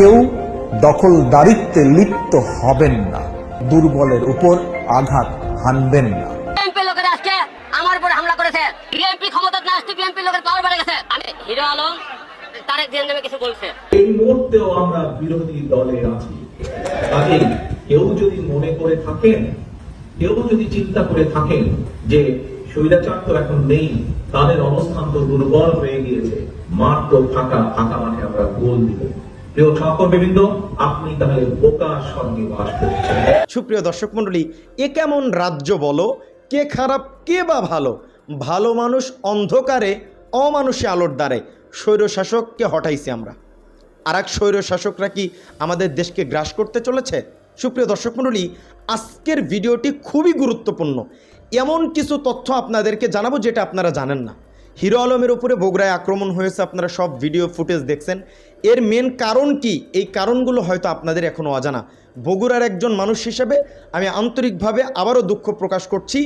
কেউ দখলদারিত্বে লিপ্ত হবেন না। দুর্বলের উপর আঘাত হানবেন না। বিএনপি লোকের আজকে আমার উপর হামলা করেছে। বিএনপি ক্ষমতা না আসতে বিএনপি লোকের পাওয়ার বেড়ে গেছে। আমি হিরো আলম তারেক জিয়ান নামে কিছু বলছে। এই মুহূর্তেও আমরা বিরোধী দলে আছি। কাজেই কেউ যদি মনে করে থাকেন কেউ যদি চিন্তা করে থাকেন যে তো এখন নেই তাদের অবস্থান তো দুর্বল হয়ে গিয়েছে। মাঠ তো ফাঁকা ফাঁকা মাঠে আমরা গোল দিব। সুপ্রিয় দর্শক মণ্ডলী, এ কেমন রাজ্য বলো? কে খারাপ, কে বা ভালো? ভালো মানুষ অন্ধকারে, অমানুষে আলোর দ্বারে। স্বৈরশাসককে হটাইছি আমরা? আর এক স্বৈরশাসকরা কি আমাদের দেশকে গ্রাস করতে চলেছে? সুপ্রিয় দর্শক মণ্ডলী, আজকের ভিডিওটি খুবই গুরুত্বপূর্ণ। এমন কিছু তথ্য আপনাদেরকে জানাব যেটা আপনারা জানেন না। হিরো আলমের উপরে বগুড়ায় আক্রমণ হয়েছে, আপনারা সব ভিডিও ফুটেজ দেখছেন। এর মেন কারণ কি? এই কারণগুলো হয়তো আপনাদের এখনও অজানা। বগুড়ার একজন মানুষ হিসেবে আমি আন্তরিকভাবে আবারও দুঃখ প্রকাশ করছি।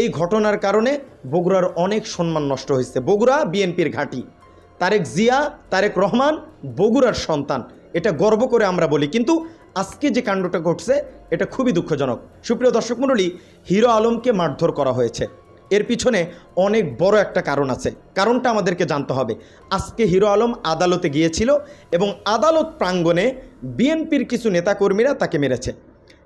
এই ঘটনার কারণে বগুড়ার অনেক সম্মান নষ্ট হয়েছে। বগুড়া বিএনপির ঘাঁটি। তারেক জিয়া, তারেক রহমান, বগুড়ার সন্তান। এটা গর্ব করে আমরা বলি। কিন্তু আজকে যে কাণ্ডটা ঘটছে, এটা খুবই দুঃখজনক। সুপ্রিয় দর্শক মণ্ডলী, হিরো আলমকে মারধর করা হয়েছে। এর পিছনে অনেক বড় একটা কারণ আছে। কারণটা আমাদেরকে জানতে হবে। আজকে হিরো আলম আদালতে গিয়েছিল এবং আদালত প্রাঙ্গণে বিএনপির কিছু নেতাকর্মীরা তাকে মেরেছে।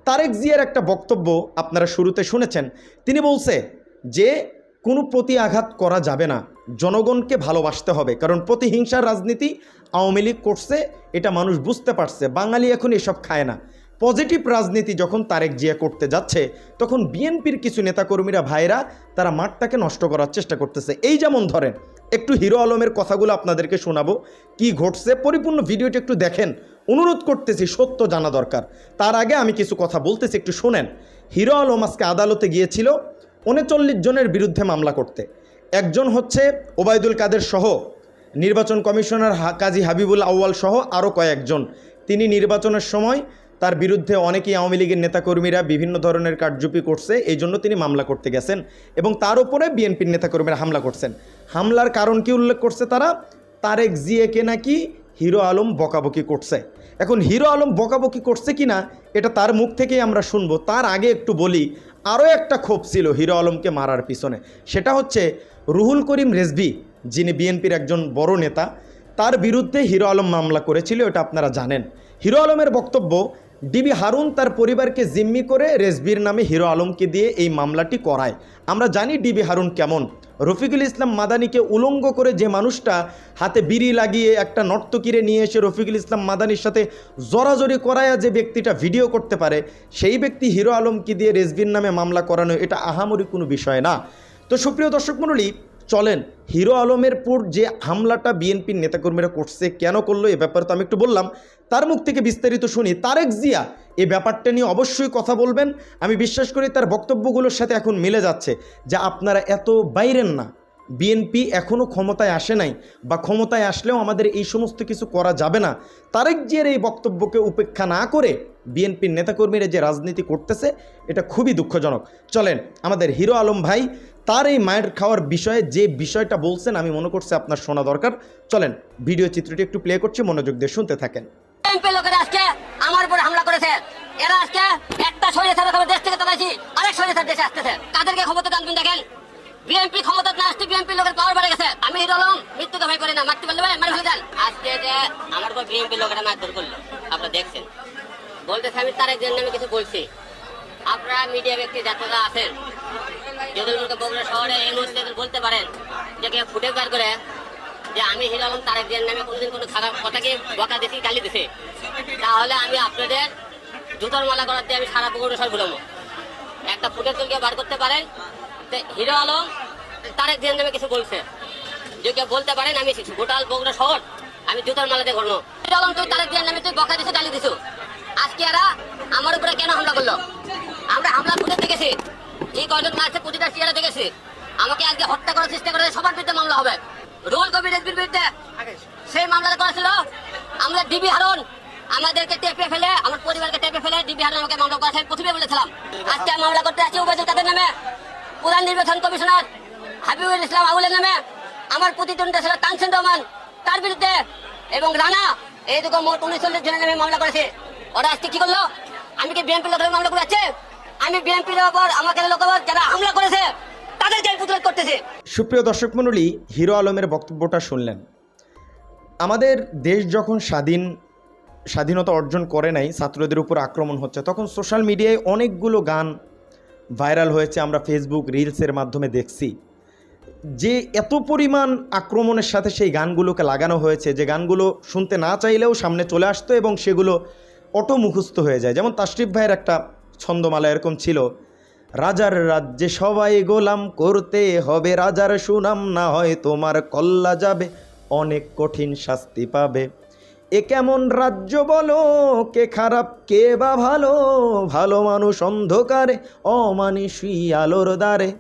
তারেক জিয়ার একটা বক্তব্য আপনারা শুরুতে শুনেছেন। তিনি বলছে যে, কোনো প্রতি আঘাত করা যাবে না। জনগণকে ভালোবাসতে হবে। কারণ প্রতিহিংসার রাজনীতি আওয়ামী লীগ করছে, এটা মানুষ বুঝতে পারছে। বাঙালি এখন এসব খায় না। পজিটিভ রাজনীতি যখন তারেক জিয়া করতে যাচ্ছে, তখন বিএনপির কিছু নেতাকর্মীরা ভাইরা তারা মাঠটাকে নষ্ট করার চেষ্টা করতেছে। এই যেমন ধরেন, একটু হিরো আলমের কথাগুলো আপনাদেরকে শোনাবো। কি ঘটছে? পরিপূর্ণ ভিডিওটি একটু দেখেন। অনুরোধ করতেছি, সত্য জানা দরকার। তার আগে আমি কিছু কথা বলতেছি, একটু শোনেন। হিরো আলম আজকে আদালতে গিয়েছিল উনচল্লিশ জনের বিরুদ্ধে মামলা করতে। একজন হচ্ছে ওবায়দুল কাদের সহ, নির্বাচন কমিশনার কাজী হাবিবুল আউয়াল সহ আরও কয়েকজন। তিনি নির্বাচনের সময় তার বিরুদ্ধে অনেকেই আওয়ামী লীগের নেতাকর্মীরা বিভিন্ন ধরনের কারচুপি করছে, এই জন্য তিনি মামলা করতে গেছেন এবং তার উপরে বিএনপির নেতাকর্মীরা হামলা করছেন। হামলার কারণ কি উল্লেখ করছে তারা? তারেক জিয়াকে নাকি হিরো আলম বকাবকি করছে। এখন হিরো আলম বকাবকি করছে কিনা, এটা তার মুখ থেকেই আমরা শুনব। তার আগে একটু বলি, আরও একটা ক্ষোভ ছিল হিরো আলমকে মারার পিছনে। সেটা হচ্ছে রুহুল করিম রেজভি, যিনি বিএনপির একজন বড় নেতা, তার বিরুদ্ধে হিরো আলম মামলা করেছিল, এটা আপনারা জানেন। হিরো আলমের বক্তব্য ডিবি হারুন তার পরিবারকে জিম্মি করে রেজবির নামে হিরো আলমকে দিয়ে এই মামলাটি করায়। আমরা জানি ডিবি হারুন কেমন। রফিকুল ইসলাম মাদানিকে উলঙ্গ করে যে মানুষটা হাতে বিড়ি লাগিয়ে একটা নর্তকিরে নিয়ে এসে রফিকুল ইসলাম মাদানির সাথে জড়াজড়ি করায়া যে ব্যক্তিটা ভিডিও করতে পারে, সেই ব্যক্তি হিরো আলমকে দিয়ে রেজবির নামে মামলা করানো এটা আহামরি কোনো বিষয় না। তো সুপ্রিয় দর্শক মণ্ডলী, চলেন হিরো আলমের পর যে হামলাটা বিএনপির নেতাকর্মীরা করছে, কেন করল, এ ব্যাপারে তো আমি একটু বললাম। তার মুখ থেকে বিস্তারিত শুনি। তারেক জিয়া, এই ব্যাপারটা নিয়ে অবশ্যই কথা বলবেন। আমি বিশ্বাস করি তার বক্তব্যগুলোর সাথে এখন মিলে যাচ্ছে যা আপনারা এত বাইরেন না। বিএনপি এখনও ক্ষমতায় আসে নাই বা ক্ষমতায় আসলেও আমাদের এই সমস্ত কিছু করা যাবে না। তারেক জিয়ার এই বক্তব্যকে উপেক্ষা না করে বিএনপির নেতাকর্মীরা যে রাজনীতি করতেছে, এটা খুবই দুঃখজনক। চলেন, আমাদের হিরো আলম ভাই, তার এই মায়ের খাওয়ার বিষয়ে যে বিষয়টা বলছেন, আমি মনে করছি আপনার শোনা দরকার। চলেন, ভিডিও চিত্রটি একটু প্লে করছি, মনোযোগ দিয়ে শুনতে থাকেন। বিএনপি লোকেরা আজকে আমার উপর হামলা করেছে। এরা আজকে একটা শরীরে ছাড়া দেশ থেকে তাড়াইছি আরেক শরীরে দেশে আসতেছে। কাদেরকে ক্ষমতা টানবেন দেখেন? বিএনপি ক্ষমতা না আসতে বিএনপি লোকের পাওয়ার বেড়ে গেছে। আমি হিরো আলম মৃত্যুকে ভয় করি না, মারতে পারলে ভাই মারি ফেলে দেন আজকে যে আমার উপর বিএনপি লোকেরা মারধর করল, আপনারা দেখছেন। বলতেছে আমি তারেক জন্য আমি কিছু বলছি। আপনারা মিডিয়া ব্যক্তি যাত্রা আছেন যদি বগুড়া শহরে এই মুহূর্তে বলতে পারেন যে ফুটে বার করে যে আমি হিরো আলম তারেক জিয়ার নামে কোনোদিন কোনো খারাপ কথাকে বকা দিছি, গালি দিছি। তাহলে আমি আপনাদের জুতোর মালা করার দিয়ে আমি সারা শহর ঘুরাবো একটা ফুটের তুলকে বার করতে পারেন হিরো আলম তারেক জিয়ার নামে কিছু বলছে। যে কেউ বলতে পারেন, আমি গোটাল বগুড়া শহর আমি জুতোর মালা দিয়ে ঘুরবো। হিরো আলম, তুই তারেক জিয়ার নামে তুই বকা দিছো, গালি দিছো? আজকে এরা আমার উপরে কেন হামলা করল? আমরা হামলা ফুটে দেখেছি। এই কয়জন মারছে, প্রতিটা চেয়ারে দেখেছি। আমাকে আজকে হত্যা করার চেষ্টা করে সবার বিরুদ্ধে মামলা হবে। রুহুল কবির রেজবির বিরুদ্ধে সেই মামলাটা করেছিল। আমরা ডিবি হারুন, আমাদেরকে টেপে ফেলে, আমার পরিবারকে টেপে ফেলে ডিবি হারুন আমাকে মামলা করেছে। প্রথমে বলেছিলাম, আজকে মামলা করতে আসছি উবায়দুল কাদের নামে। প্রধান নির্বাচন কমিশনার হাবিবুল ইসলাম আউলের নামে আমার প্রতিদ্বন্দ্বী ছিল তানসেন রহমান। তার বিরুদ্ধে এবং রানা এই দুটো মোট উনিশচল্লিশ জনের নামে মামলা করেছে। ওরা আজকে কি করল? আমি কি বিএনপি লোকের মামলা করে আমি বিএনপির ওপর আমাকে লোকের যারা হামলা করেছে সুপ্রিয় দর্শক মণ্ডলী, হিরো আলমের বক্তব্যটা শুনলেন। আমাদের দেশ যখন স্বাধীন, স্বাধীনতা অর্জন করে নাই, ছাত্রদের উপর আক্রমণ হচ্ছে, তখন সোশ্যাল মিডিয়ায় অনেকগুলো গান ভাইরাল হয়েছে আমরা ফেসবুক রিলসের মাধ্যমে দেখছি। যে এত পরিমাণ আক্রমণের সাথে সেই গানগুলোকে লাগানো হয়েছে, যে গানগুলো শুনতে না চাইলেও সামনে চলে আসতো এবং সেগুলো অটো মুখস্থ হয়ে যায়। যেমন তাশরিফ ভাইয়ের একটা ছন্দমালা এরকম ছিল রাজার রাজ্যে সবাই গোলাম করতে হবে। রাজার সুনাম না হয় তোমার কল্লা যাবে, অনেক কঠিন শাস্তি পাবে। এ কেমন রাজ্য বলো, কে খারাপ, কে বা ভালো? ভালো মানুষ অন্ধকারে অমানুষী আলোর দ্বারে।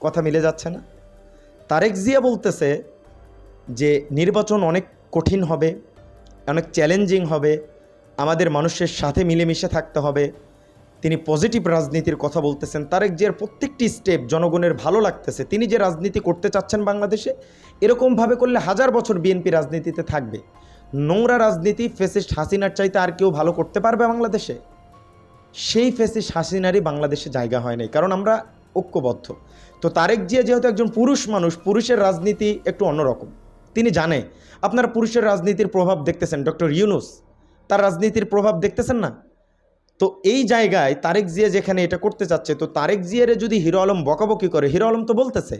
কথা মিলে যাচ্ছে না? তারেক জিয়া বলতেছে যে, নির্বাচন অনেক কঠিন হবে, অনেক চ্যালেঞ্জিং হবে, আমাদের মানুষের সাথে মিলেমিশে থাকতে হবে। তিনি পজিটিভ রাজনীতির কথা বলতেছেন, তারেক জিয়ার প্রত্যেকটি স্টেপ জনগণের ভালো লাগতেছে। তিনি যে রাজনীতি করতে চাচ্ছেন বাংলাদেশে, এরকমভাবে করলে হাজার বছর বিএনপি রাজনীতিতে থাকবে। নোংরা রাজনীতি ফেসিস্ট হাসিনার চাইতে আর কেউ ভালো করতে পারবে বাংলাদেশে? সেই ফেসিস্ট হাসিনারই বাংলাদেশে জায়গা হয় নাই, কারণ আমরা ঐক্যবদ্ধ। তো তারেক জিয়া যেহেতু একজন পুরুষ মানুষ, পুরুষের রাজনীতি একটু অন্যরকম। তিনি জানে, আপনারা পুরুষের রাজনীতির প্রভাব দেখতেছেন, ডক্টর ইউনুস, তার রাজনীতির প্রভাব দেখতেছেন না? তো এই জায়গায় তারেক জিয়া যেখানে এটা করতে চাচ্ছে, তো তারেক জিয়ারে যদি হিরো আলম বকাবকি করে, হিরো আলম তো বলতেছে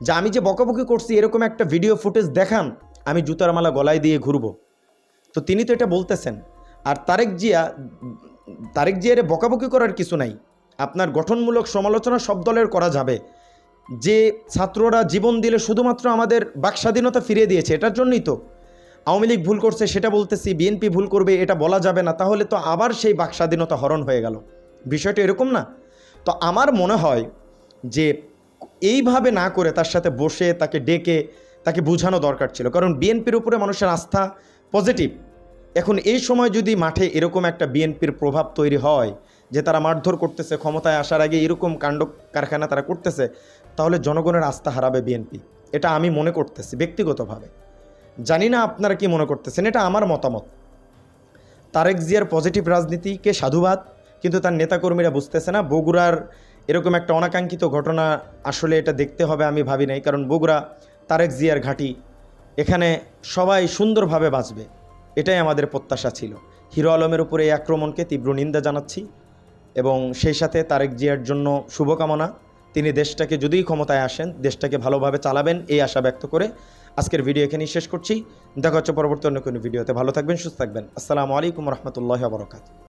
যে আমি যে বকাবকি করছি, এরকম একটা ভিডিও ফুটেজ দেখান, আমি জুতার মালা গলায় দিয়ে ঘুরবো। তো তিনি তো এটা বলতেছেন। আর তারেক জিয়া, তারেক জিয়ারে বকাবকি করার কিছু নাই। আপনার গঠনমূলক সমালোচনা সব দলের করা যাবে। যে ছাত্ররা জীবন দিলে শুধুমাত্র আমাদের বাকস্বাধীনতা ফিরিয়ে দিয়েছে, এটার জন্যই তো। আওয়ামী লীগ ভুল করছে, সেটা বলতেছি বিএনপি ভুল করবে, এটা বলা যাবে না, তাহলে তো আবার সেই বাকস্বাধীনতা হরণ হয়ে গেল। বিষয়টা এরকম না। তো আমার মনে হয় যে এইভাবে না করে তার সাথে বসে, তাকে ডেকে, তাকে বোঝানো দরকার ছিল। কারণ বিএনপির উপরে মানুষের আস্থা পজিটিভ এখন এই সময় যদি মাঠে এরকম একটা বিএনপির প্রভাব তৈরি হয়, যে তারা মারধর করতেছে, ক্ষমতায় আসার আগে এরকম কাণ্ড কারখানা তারা করতেছে, তাহলে জনগণের আস্থা হারাবে বিএনপি এটা আমি মনে করতেছি ব্যক্তিগতভাবে। জানি না আপনারা কি মনে করতেছেন, এটা আমার মতামত। তারেক জিয়ার পজিটিভ রাজনীতিকে সাধুবাদ, কিন্তু তার নেতাকর্মীরা বুঝতেছে না, বগুড়ার এরকম একটা অনাকাঙ্ক্ষিত ঘটনা আসলে এটা দেখতে হবে আমি ভাবি নাই, কারণ বগুড়া তারেক জিয়ার ঘাঁটি, এখানে সবাই সুন্দরভাবে বাঁচবে, এটাই আমাদের প্রত্যাশা ছিল। হিরো আলমের উপরে এই আক্রমণকে তীব্র নিন্দা জানাচ্ছি, এবং সেই সাথে তারেক জিয়ার জন্য শুভকামনা। তিনি দেশটাকে যদিই ক্ষমতায় আসেন, দেশটাকে ভালোভাবে চালাবেন, এই আশা ব্যক্ত করে আজকের ভিডিও এখানেই শেষ করছি। দেখা হচ্ছে পরবর্তী অন্য কোনো ভিডিওতে ভালো থাকবেন, সুস্থ থাকবেন। আসসালামু আলাইকুম রহমতুল্লাহ বরকাত